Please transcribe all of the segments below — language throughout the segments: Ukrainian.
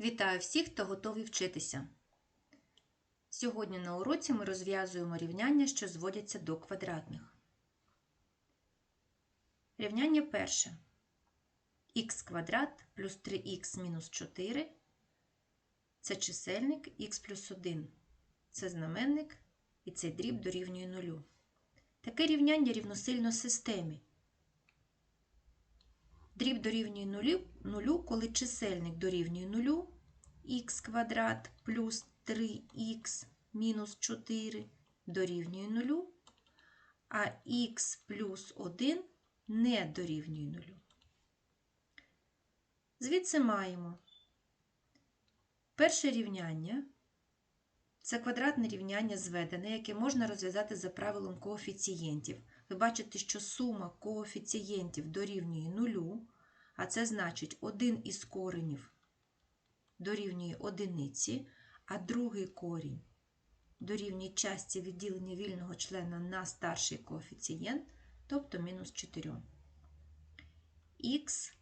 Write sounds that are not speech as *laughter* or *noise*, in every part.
Вітаю всіх, хто готовий вчитися. Сьогодні на уроці ми розв'язуємо рівняння, що зводяться до квадратних. Рівняння перше. х квадрат плюс 3х мінус 4 це чисельник х плюс 1. Це знаменник і цей дріб дорівнює нулю. Таке рівняння рівносильно системі. Дріб дорівнює нулю, нулю, коли чисельник дорівнює нулю, х квадрат плюс 3х мінус 4 дорівнює нулю, а х плюс 1 не дорівнює нулю. Звідси маємо перше рівняння це квадратне рівняння зведене, яке можна розв'язати за правилом коефіцієнтів. Ви бачите, що сума коефіцієнтів дорівнює нулю, а це значить один із коренів дорівнює одиниці, а другий корінь дорівнює часті відділення вільного члена на старший коефіцієнт, тобто мінус 4. Х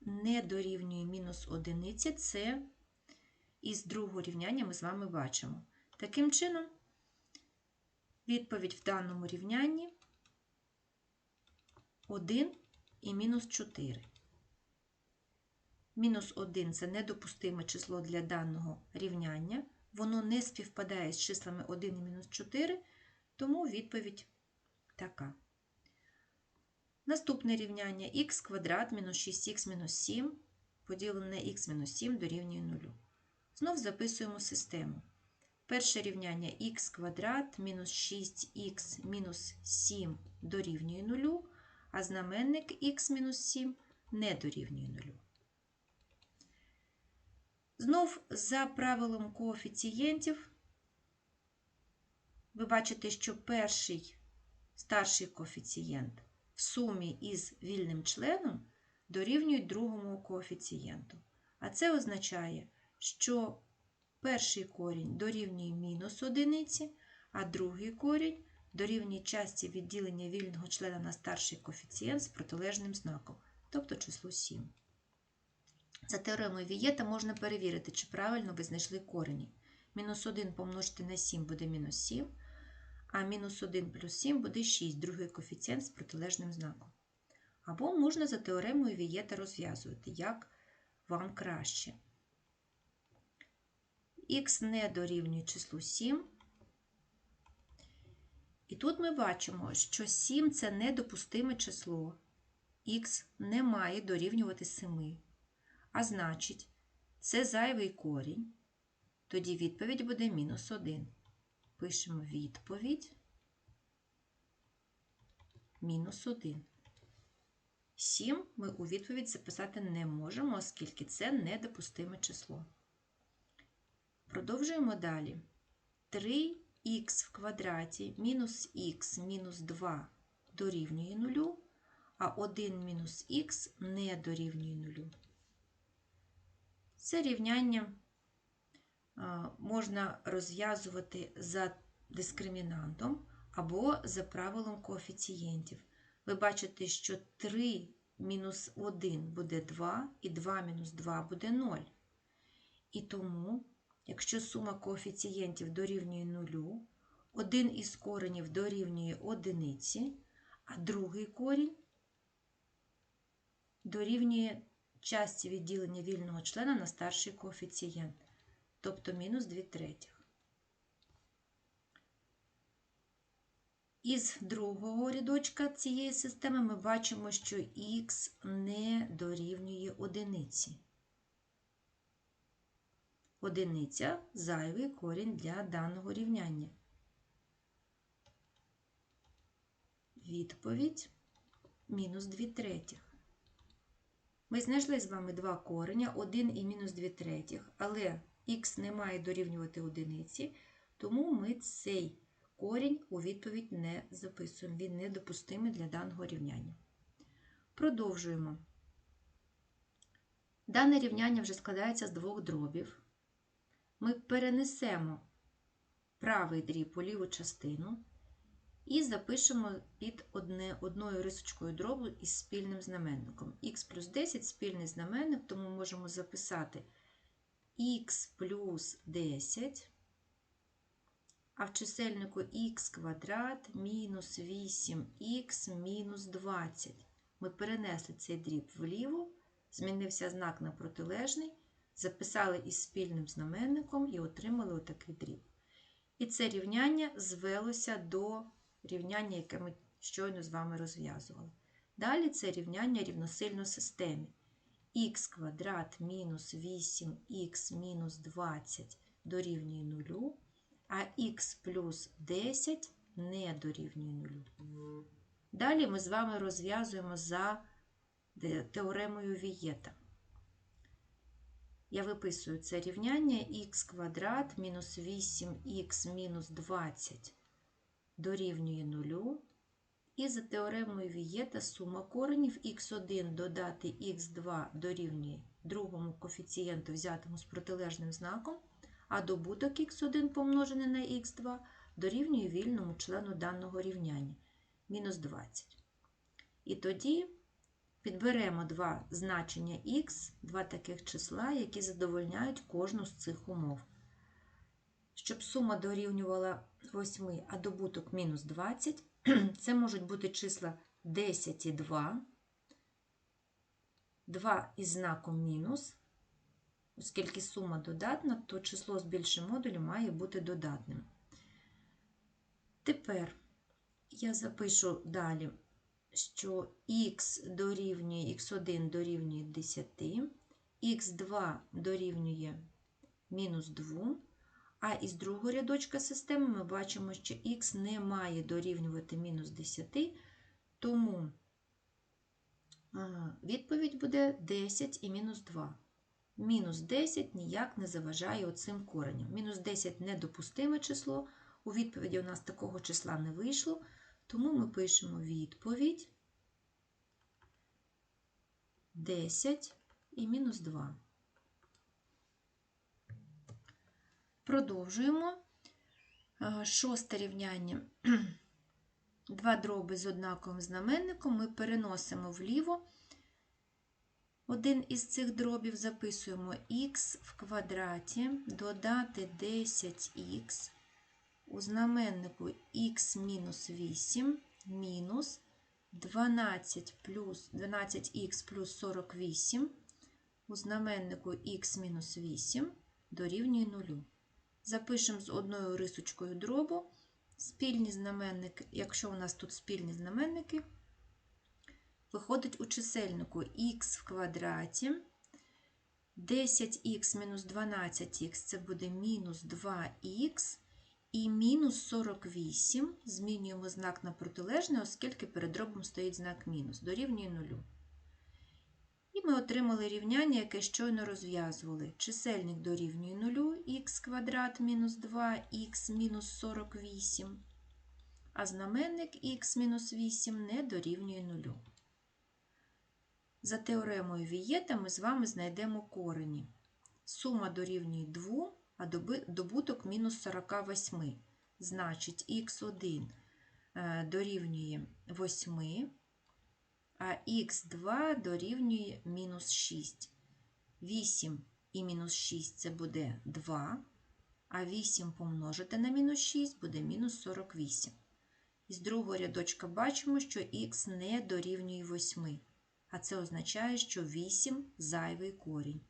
не дорівнює мінус одиниці, це із другого рівняння ми з вами бачимо. Таким чином, відповідь в даному рівнянні 1 і мінус 4. Мінус 1 це недопустиме число для даного рівняння. Воно не співпадає з числами 1 і мінус 4, тому відповідь така. Наступне рівняння х квадрат мінус 6х мінус 7 поділене х мінус 7 дорівнює 0. Знов записуємо систему. Перше рівняння х квадрат мінус 6х мінус 7 дорівнює 0, а знаменник х мінус 7 не дорівнює 0. Знов за правилом коефіцієнтів, ви бачите, що перший старший коефіцієнт в сумі із вільним членом дорівнюють другому коефіцієнту. А це означає, що перший корінь дорівнює мінус одиниці, а другий корінь дорівнює часті відділення вільного члена на старший коефіцієнт з протилежним знаком, тобто число 7. За теоремою Вієта можна перевірити, чи правильно ви знайшли корені. Мінус 1 помножити на 7 буде мінус 7, а мінус 1 плюс 7 буде 6, другий коефіцієнт з протилежним знаком. Або можна за теоремою Вієта розв'язувати, як вам краще. Х не дорівнює числу 7. І тут ми бачимо, що 7 це недопустиме число. Х не має дорівнювати 7. А значить, це зайвий корінь. Тоді відповідь буде мінус 1. Пишемо відповідь мінус 1. 7 ми у відповідь записати не можемо, оскільки це недопустиме число. Продовжуємо далі. 3х в квадраті мінус х мінус 2 дорівнює 0, а 1 мінус х не дорівнює 0. Це рівняння можна розв'язувати за дискримінантом або за правилом коефіцієнтів. Ви бачите, що 3 мінус 1 буде 2, і 2 мінус 2 буде 0. І тому, якщо сума коефіцієнтів дорівнює 0, один із коренів дорівнює одиниці, а другий корінь дорівнює часті відділення вільного члена на старший коефіцієнт, тобто мінус 2 третіх. Із другого рядочка цієї системи ми бачимо, що х не дорівнює одиниці. Одиниця зайвий корінь для даного рівняння. Відповідь мінус 2 третіх. Ми знайшли з вами два кореня, 1 і мінус 2 третіх, але х не має дорівнювати одиниці, тому ми цей корінь у відповідь не записуємо. Він недопустимий для даного рівняння. Продовжуємо. Дане рівняння вже складається з двох дробів. Ми перенесемо правий дріб у ліву частину і запишемо під одне, одною рисочкою дробу із спільним знаменником. Х плюс 10 спільний знаменник, тому можемо записати х плюс 10, а в чисельнику х квадрат мінус 8х мінус 20. Ми перенесли цей дріб вліво, змінився знак на протилежний, записали із спільним знаменником і отримали отакий дріб. І це рівняння звелося до рівняння, яке ми щойно з вами розв'язували. Далі це рівняння рівносильно системі. х квадрат мінус 8х мінус 20 дорівнює 0, а х плюс 10 не дорівнює 0. Далі ми з вами розв'язуємо за теоремою Вієта. Я виписую це рівняння х квадрат мінус 8х мінус 20 дорівнює 0. І за теоремою Вієта сума коренів х1 додати х2 дорівнює другому коефіцієнту, взятому з протилежним знаком, а добуток х1 помножений на х2 дорівнює вільному члену даного рівняння мінус 20. І тоді підберемо два значення х, два таких числа, які задовольняють кожну з цих умов. Щоб сума дорівнювала 8, а добуток мінус 20, *clears throat* це можуть бути числа 10 і 2, 2 із знаком мінус, оскільки сума додатна, то число з більшим модулем має бути додатним. Тепер я запишу далі, що х дорівнює х1 дорівнює 10, х2 дорівнює мінус 2. А із другого рядочка системи ми бачимо, що х не має дорівнювати мінус 10, тому відповідь буде 10 і мінус 2. Мінус 10 ніяк не заважає оцим кореням. Мінус 10 недопустиме число. У відповіді у нас такого числа не вийшло, тому ми пишемо відповідь 10 і мінус 2. Продовжуємо. Шосте рівняння. *clears throat* Два дроби з однаковим знаменником ми переносимо вліво. Один із цих дробів записуємо х в квадраті, додати 10х у знаменнику х мінус 8 мінус 12 плюс 12х плюс 48 у знаменнику х мінус 8 дорівнює 0. Запишемо з одною рисочкою дробу спільні знаменники, якщо у нас тут спільні знаменники, виходить у чисельнику х в квадраті. 10х мінус 12х це буде мінус 2х, і мінус 48 змінюємо знак на протилежний, оскільки перед дробом стоїть знак мінус, дорівнює 0. І ми отримали рівняння, яке щойно розв'язували. Чисельник дорівнює 0, х квадрат мінус 2х мінус 48, а знаменник х мінус 8 не дорівнює 0. За теоремою Вієта ми з вами знайдемо корені. Сума дорівнює 2, а добуток мінус 48. Значить, х1 е, дорівнює 8 а х2 дорівнює мінус 6. 8 і мінус 6 це буде 2, а 8 помножити на мінус 6 буде мінус 48. Із другого рядочка бачимо, що х не дорівнює 8, а це означає, що 8 зайвий корінь.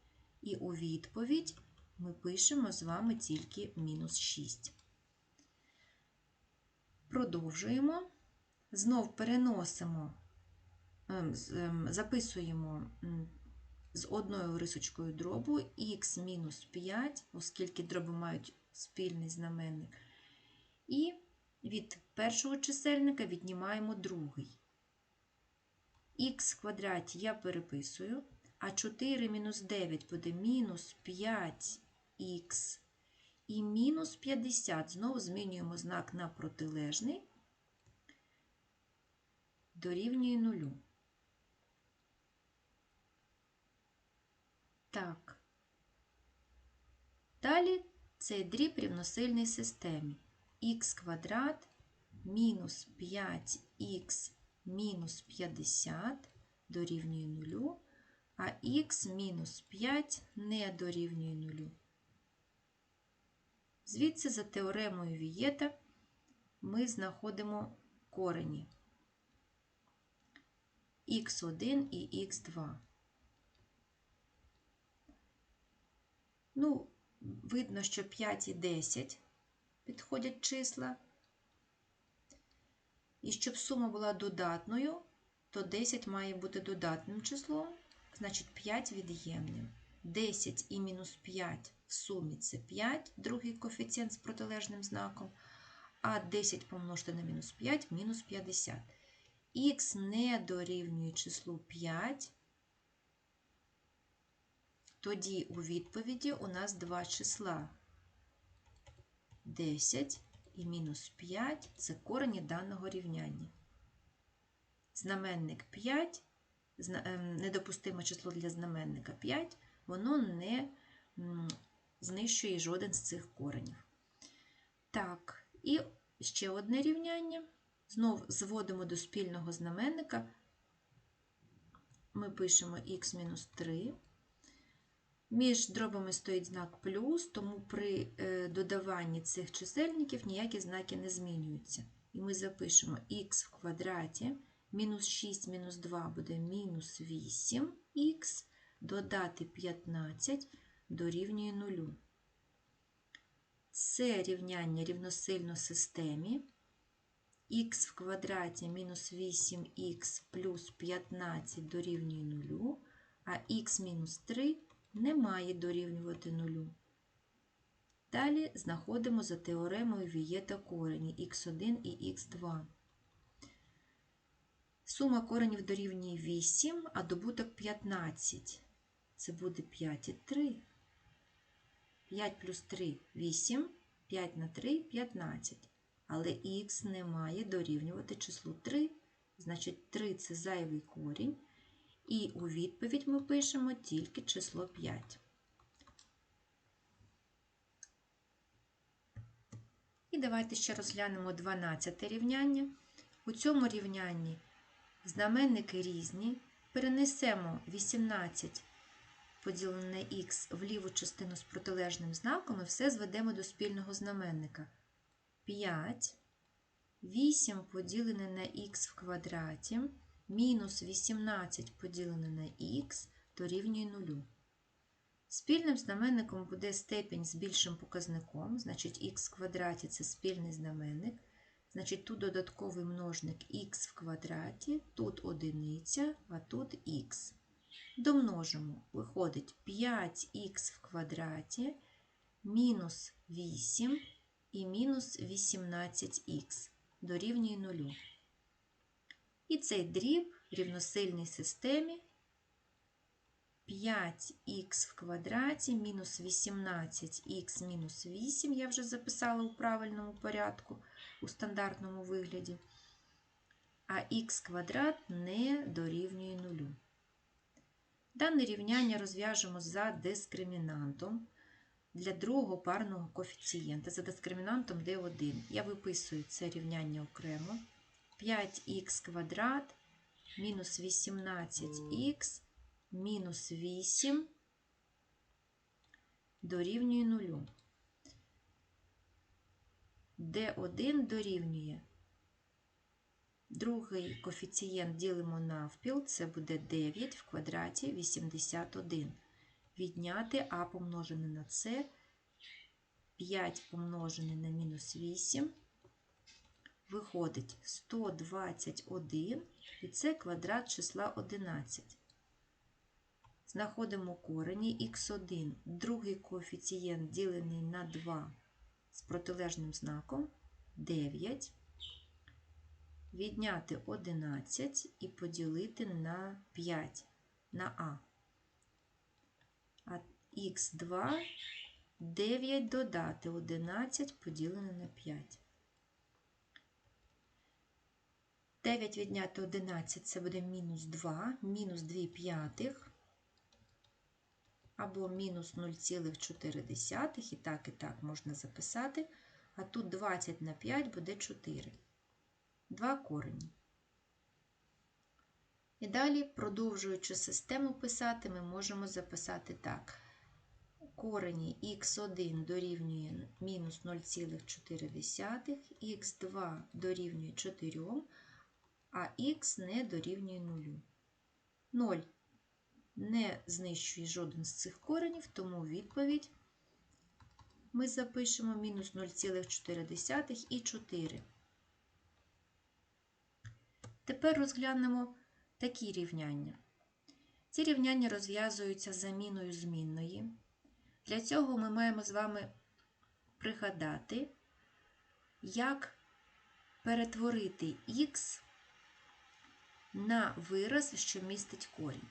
І у відповідь ми пишемо з вами тільки мінус 6. Продовжуємо. Знов переносимо Ем, ем, записуємо з одною рисочкою дробу х мінус 5, оскільки дроби мають спільний знаменник. І від першого чисельника віднімаємо другий. Х квадраті я переписую, а 4 мінус 9 буде мінус 5х і мінус 50. Знову змінюємо знак на протилежний, дорівнює нулю. Так. Далі цей дріб рівносильний системі х квадрат мінус 5х мінус 50 дорівнює 0, а х мінус 5 не дорівнює нулю. Звідси за теоремою Вієта ми знаходимо корені х1 і х2. Ну, видно, що 5 і 10 підходять числа. І щоб сума була додатною, то 10 має бути додатним числом, значить 5 від'ємним. 10 і мінус 5 в сумі це 5, другий коефіцієнт з протилежним знаком, а 10 помножити на мінус 5 мінус 50. Х не дорівнює числу 5, тоді у відповіді у нас два числа. 10 і мінус 5 це корені даного рівняння. Знаменник 5, недопустиме число для знаменника 5, воно не знищує жоден з цих коренів. Так, і ще одне рівняння. Знов зводимо до спільного знаменника. Ми пишемо х-3. Між дробами стоїть знак плюс, тому при додаванні цих чисельників ніякі знаки не змінюються. І ми запишемо х в квадраті, мінус 6 мінус 2 буде мінус 8х, додати 15 дорівнює 0. Це рівняння рівносильно системі. х в квадраті мінус 8х плюс 15 дорівнює 0, а х мінус 3 не має дорівнювати 0. Далі знаходимо за теоремою Вієта корені х1 і х2. Сума коренів дорівнює 8, а добуток 15. Це буде 5 і 3. 5 плюс 3 8, 5 на 3 15. Але х не має дорівнювати числу 3, значить 3 це зайвий корінь. І у відповідь ми пишемо тільки число 5. І давайте ще розглянемо 12 рівняння. У цьому рівнянні знаменники різні. Перенесемо 18 поділене на х в ліву частину з протилежним знаком і все зведемо до спільного знаменника. 5, 8 поділене на х в квадраті, мінус 18 поділене на х дорівнює 0. Спільним знаменником буде степінь з більшим показником, значить х в квадраті це спільний знаменник. Значить, тут додатковий множник х в квадраті, тут одиниця, а тут х. Домножимо, виходить 5х в квадраті мінус 8 і мінус 18х дорівнює 0. І цей дріб в рівносильній системі 5х в квадраті мінус 18х мінус 8, я вже записала у правильному порядку, у стандартному вигляді, а х квадрат не дорівнює 0. Дане рівняння розв'яжемо за дискримінантом для другого парного коефіцієнта, за дискримінантом d1. Я виписую це рівняння окремо. 5х квадрат мінус 18х мінус 8 дорівнює 0. d1 дорівнює. Другий коефіцієнт ділимо навпіл, це буде 9 в квадраті 81. Відняти а помножене на c, 5 помножене на мінус 8, виходить 121, і це квадрат числа 11. Знаходимо корені х1, другий коефіцієнт ділений на 2 з протилежним знаком 9 відняти 11 і поділити на 5 на А. А х2 9 додати 11 поділене на 5. 9 відняти 11 це буде мінус 2, мінус 2 п'ятих або мінус 0,4. І так, і так можна записати. А тут 20 на 5 буде 4. Два корені. І далі, продовжуючи систему писати, ми можемо записати так. Корені х1 дорівнює мінус 0,4, х2 дорівнює 4, а х не дорівнює 0. 0 не знищує жоден з цих коренів, тому відповідь ми запишемо мінус 0,4 і 4. Тепер розглянемо такі рівняння. Ці рівняння розв'язуються заміною змінної. Для цього ми маємо з вами пригадати, як перетворити х на вираз, що містить корінь.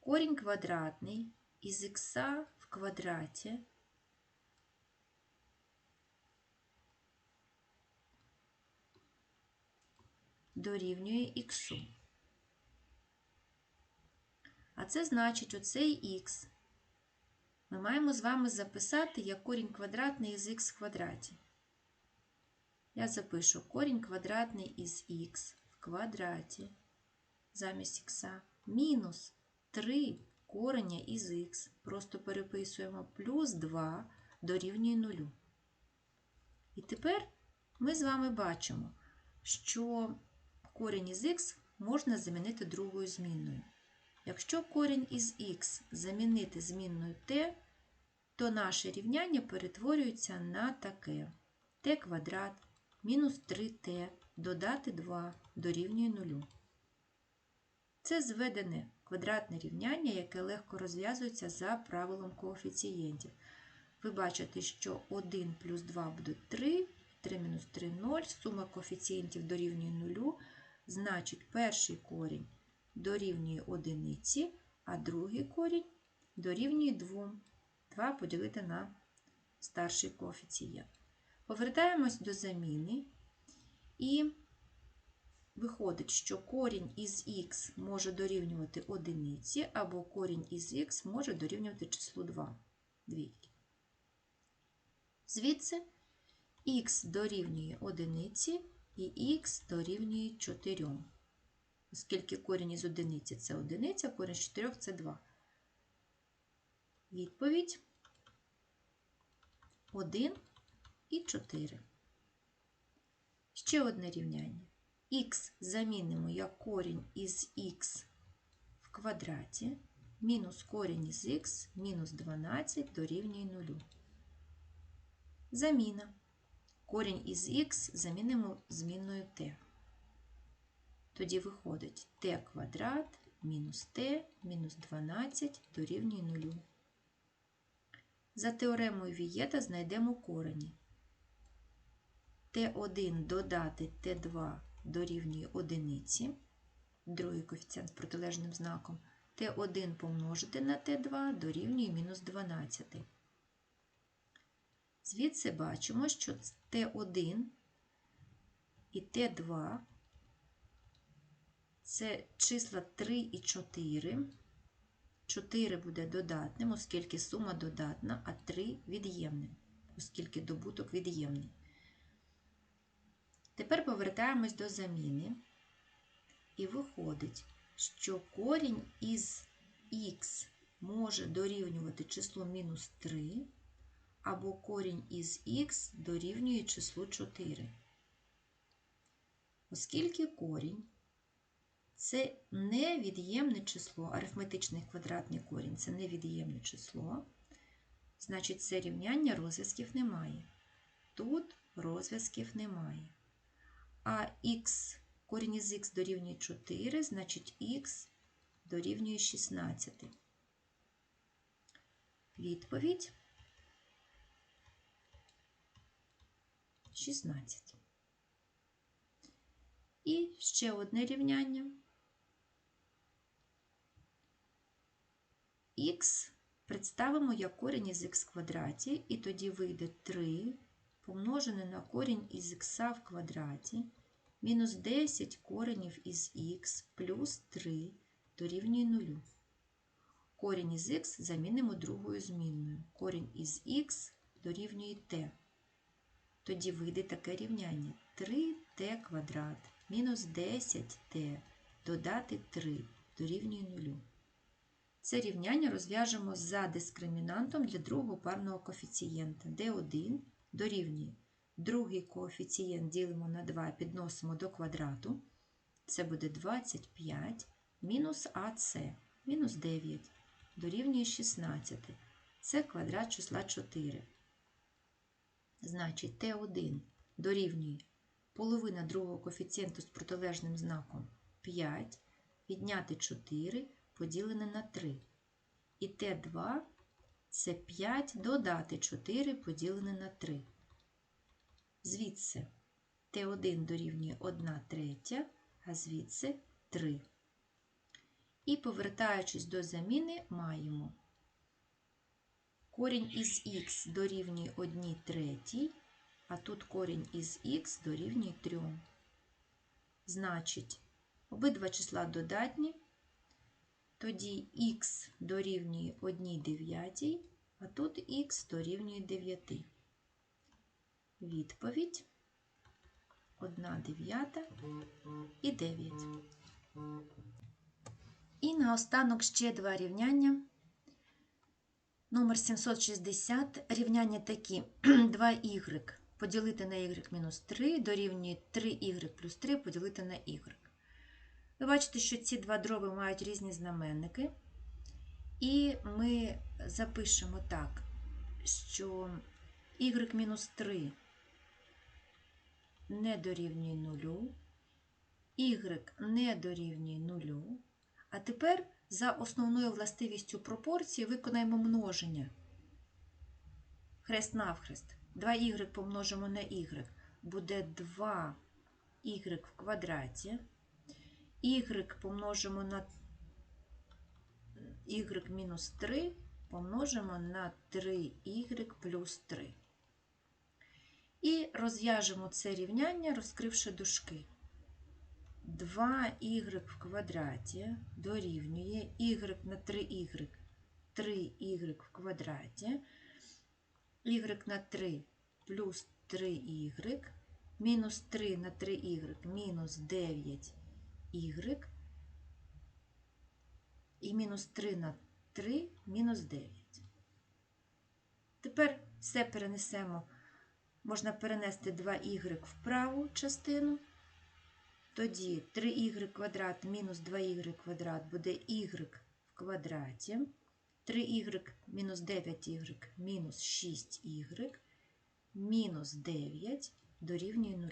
Корінь квадратний із х в квадраті дорівнює х. А це значить оцей х. Ми маємо з вами записати як корінь квадратний із х в квадраті. Я запишу корінь квадратний із х в квадраті замість х мінус 3 кореня із х. Просто переписуємо плюс 2 дорівнює 0. І тепер ми з вами бачимо, що корінь із х можна замінити другою змінною. Якщо корінь із х замінити змінною t, то наше рівняння перетворюється на таке t квадрат мінус 3t додати 2 дорівнює 0. Це зведене квадратне рівняння, яке легко розв'язується за правилом коефіцієнтів. Ви бачите, що 1 плюс 2 буде 3, 3 мінус 3 0, сума коефіцієнтів дорівнює 0, значить перший корінь дорівнює 1, а другий корінь дорівнює 2. 2 поділити на старший коефіцієнт. Повертаємось до заміни і виходить, що корінь із х може дорівнювати одиниці, або корінь із х може дорівнювати числу 2. Двійки. Звідси х дорівнює одиниці і х дорівнює 4. Оскільки корінь із одиниці це одиниця, корінь з 4 це 2. Відповідь 1 і 4. Ще одне рівняння. Х замінимо як корінь із х в квадраті, мінус корінь із х, мінус 12 дорівнює 0. Заміна. Корінь із х замінимо змінною t. Тоді виходить t квадрат мінус t мінус 12 дорівнює 0. За теоремою Вієта знайдемо корені. Т1 додати Т2 дорівнює одиниці, другий коефіцієнт з протилежним знаком. Т1 помножити на Т2 дорівнює мінус 12. Звідси бачимо, що Т1 і Т2 це числа 3 і 4. 4 буде додатним, оскільки сума додатна, а 3 від'ємним, оскільки добуток від'ємний. Тепер повертаємось до заміни. І виходить, що корінь із х може дорівнювати числу мінус 3, або корінь із х дорівнює числу 4. Оскільки корінь це невід'ємне число, арифметичний квадратний корінь це невід'ємне число, значить, це рівняння розв'язків немає. Тут розв'язків немає. А х, корінь із х дорівнює 4, значить х дорівнює 16. Відповідь 16. І ще одне рівняння. Х представимо як корінь із х квадраті, і тоді вийде 3 помножене на корінь із х в квадраті, мінус 10 коренів із х плюс 3 дорівнює 0. Корінь із х замінимо другою змінною. Корінь із х дорівнює t. Тоді вийде таке рівняння 3t квадрат мінус 10t додати 3 дорівнює 0. Це рівняння розв'яжемо за дискримінантом для другого парного коефіцієнта. d1 дорівнює другий коефіцієнт ділимо на 2, підносимо до квадрату. Це буде 25 мінус АС мінус 9 дорівнює 16. Це квадрат числа 4. Значить, Т1 дорівнює половина другого коефіцієнту з протилежним знаком 5, відняти 4 поділене на 3. І Т2 це 5 додати 4 поділене на 3. Звідси Т1 дорівнює 1 третя, а звідси 3. І повертаючись до заміни, маємо корінь із х дорівнює 1 третій, а тут корінь із х дорівнює 3. Значить, обидва числа додатні, тоді х дорівнює 1 дев'ятій, а тут х дорівнює 9. Відповідь 1 дев'ята і 9. І наостанок ще два рівняння. Номер 760. Рівняння такі: *clears throat* 2y поділити на y мінус 3 дорівнює 3y плюс 3 поділити на y. Ви бачите, що ці два дроби мають різні знаменники. І ми запишемо так, що y мінус 3 не дорівнює 0, y не дорівнює 0. А тепер за основною властивістю пропорції виконаємо множення. Хрест навхрест. 2y помножимо на y. Буде 2y в квадраті. y помножимо на y мінус 3 помножимо на 3y плюс 3. І розв'яжемо це рівняння, розкривши дужки. 2y в квадраті дорівнює y на 3y, 3y в квадраті, y на 3 плюс 3y, мінус 3 на 3y, мінус 9y, і мінус 3 на 3, мінус 9. Тепер все перенесемо, можна перенести 2y в праву частину. Тоді 3y квадрат мінус 2y квадрат буде y в квадраті. 3y мінус 9y мінус 6y мінус 9 дорівнює 0.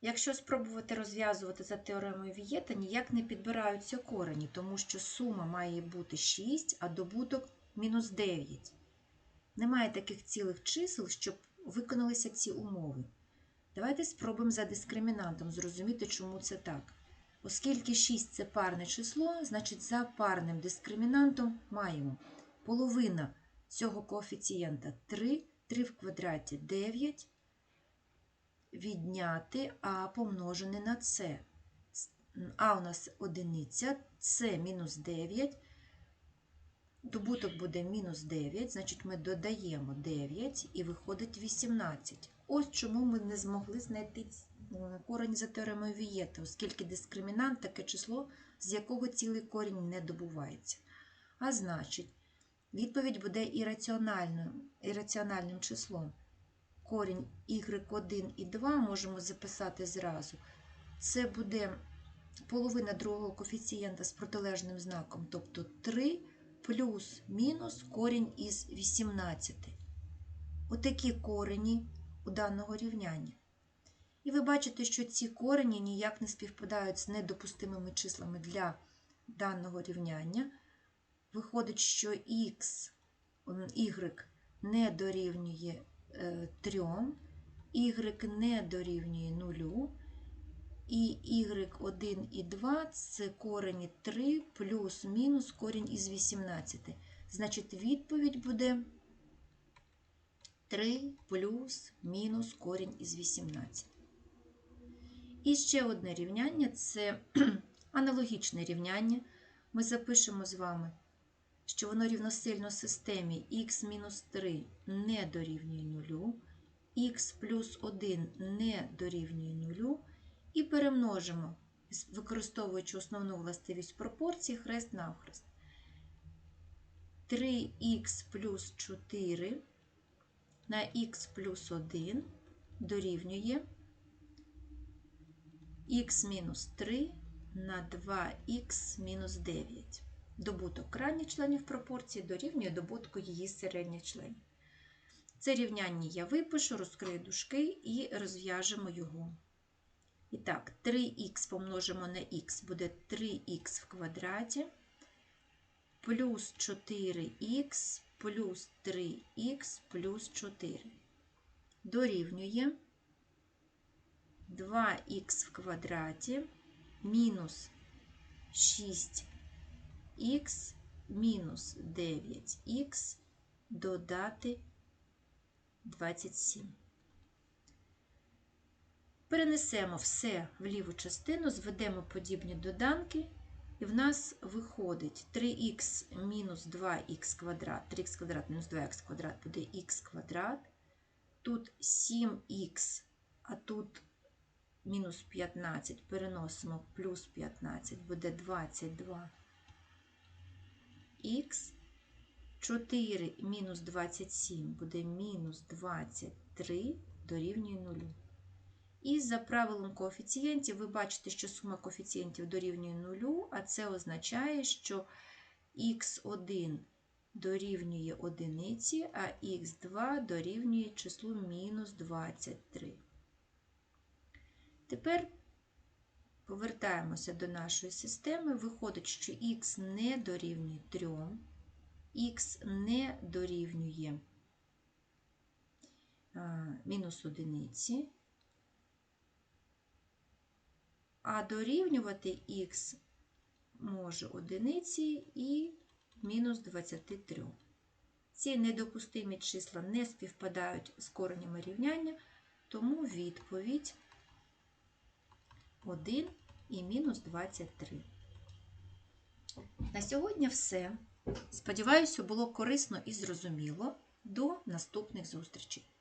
Якщо спробувати розв'язувати за теоремою Вієта, ніяк не підбираються корені, тому що сума має бути 6, а добуток мінус 9. Немає таких цілих чисел, щоб виконалися ці умови. Давайте спробуємо за дискримінантом зрозуміти, чому це так. Оскільки 6 це парне число, значить за парним дискримінантом маємо половина цього коефіцієнта 3, 3 в квадраті 9, відняти а помножене на С. А у нас одиниця, С мінус 9. Добуток буде мінус 9, значить ми додаємо 9 і виходить 18. Ось чому ми не змогли знайти корінь за теоремою Вієта, оскільки дискримінант таке число, з якого цілий корінь не добувається. А значить, відповідь буде ірраціональним, ірраціональним числом. Корінь y1 і 2 можемо записати зразу. Це буде половина другого коефіцієнта з протилежним знаком, тобто 3 плюс-мінус корінь із 18. Отакі корені у даного рівняння. І ви бачите, що ці корені ніяк не співпадають з недопустимими числами для даного рівняння. Виходить, що x, y не дорівнює 3, y не дорівнює 0, і y1 і 2 це корені 3 плюс-мінус корінь із 18. Значить, відповідь буде 3 плюс мінус корінь із 18. І ще одне рівняння це *clears throat* аналогічне рівняння. Ми запишемо з вами, що воно рівносильно системі х-3 не дорівнює 0, х плюс 1 не дорівнює 0 і перемножимо, використовуючи основну властивість пропорції хрест навхрест. 3х плюс 4 на х плюс 1 дорівнює х мінус 3 на 2х мінус 9. Добуток крайніх членів пропорції дорівнює добутку її середніх членів. Це рівняння я випишу, розкрию дужки і розв'яжемо його. І так, 3х помножимо на х буде 3х в квадраті плюс 4х плюс 3х плюс 4 дорівнює 2х в квадраті мінус 6х мінус 9х додати 27. Перенесемо все в ліву частину, зведемо подібні доданки, і в нас виходить 3х мінус 2х квадрат, 3х квадрат мінус 2х квадрат буде х квадрат. Тут 7х, а тут мінус 15 переносимо плюс 15, буде 22х. 4 мінус 27 буде мінус 23 дорівнює 0. І за правилом коефіцієнтів ви бачите, що сума коефіцієнтів дорівнює 0, а це означає, що х1 дорівнює 1, а х2 дорівнює числу мінус 23. Тепер повертаємося до нашої системи. Виходить, що х не дорівнює 3, х не дорівнює мінус одиниці, а дорівнювати х може одиниці і мінус 23. Ці недопустимі числа не співпадають з коренями рівняння, тому відповідь 1 і мінус 23. На сьогодні все. Сподіваюся, було корисно і зрозуміло. До наступних зустрічей!